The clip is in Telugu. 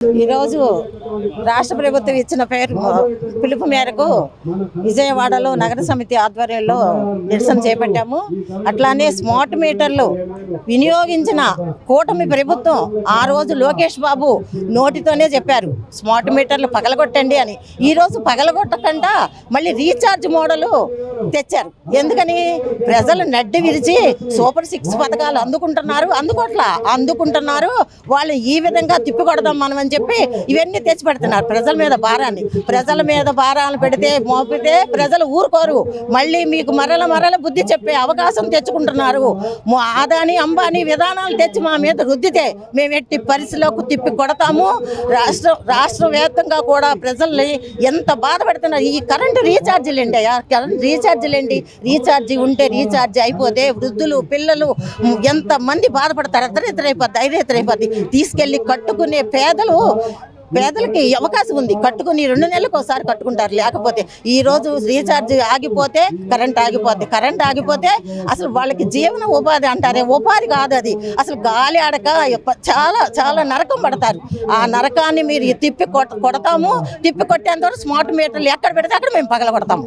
ఈరోజు రాష్ట్ర ప్రభుత్వం ఇచ్చిన పేరు పిలుపు మేరకు విజయవాడలో నగర సమితి ఆధ్వర్యంలో నిరసన చేపట్టాము. అట్లానే స్మార్ట్ మీటర్లు వినియోగించిన కూటమి ప్రభుత్వం ఆ రోజు లోకేష్ బాబు నోటితోనే చెప్పారు స్మార్ట్ మీటర్లు పగలగొట్టండి అని. ఈరోజు పగలగొట్టకుండా మళ్ళీ రీఛార్జ్ మోడలు తెచ్చారు. ఎందుకని? ప్రజలు నడ్డి విరిచి సూపర్ సిక్స్ పథకాలు అందుకుంటున్నారు అందుకోట్లా అందుకుంటున్నారు. వాళ్ళు ఈ విధంగా తిప్పి కొడదాం మనం అని చెప్పి ఇవన్నీ తెచ్చి పెడుతున్నారు ప్రజల మీద భారాన్ని. ప్రజల మీద భారాలు పెడితే మోపితే ప్రజలు ఊరుకోరు. మళ్ళీ మీకు మరల మరల బుద్ధి చెప్పే అవకాశం తెచ్చుకుంటున్నారు. మా ఆదాని అంబానీ విధానాలు తెచ్చి మా మీద రుద్దితే మేము ఎట్టి పరిస్థితులకు తిప్పి కొడతాము. రాష్ట్ర రాష్ట్ర వ్యాప్తంగా కూడా ప్రజల్ని ఎంత బాధ పెడుతున్నారు. ఈ కరెంటు రీఛార్జీలు ఏంటి అయ్యా? కరెంట్ రీఛార్జీలు ఏంటి? రీఛార్జీ ఉంటే రీఛార్జ్ అయిపోతే వృద్ధులు పిల్లలు ఎంత మంది బాధపడతారు? అర్ధరేతరైపోద్ది ఐదేతరైపోద్ది తీసుకెళ్ళి కట్టుకునే పేదలు పేదలకి అవకాశం ఉంది. కట్టుకుని రెండు నెలలకు ఒకసారి కట్టుకుంటారు. లేకపోతే ఈ రోజు రీఛార్జ్ ఆగిపోతే కరెంట్ ఆగిపోతే కరెంట్ ఆగిపోతే అసలు వాళ్ళకి జీవన ఉపాధి అంటారే. ఉపాధి కాదు అది. అసలు గాలి ఆడక చాలా చాలా నరకం పడతారు. ఆ నరకాన్ని మీరు తిప్పి కొడతాము. తిప్పి కొట్టేంత స్మార్ట్ మీటర్లు ఎక్కడ పెడితే అక్కడ మేము పగల కొడతాము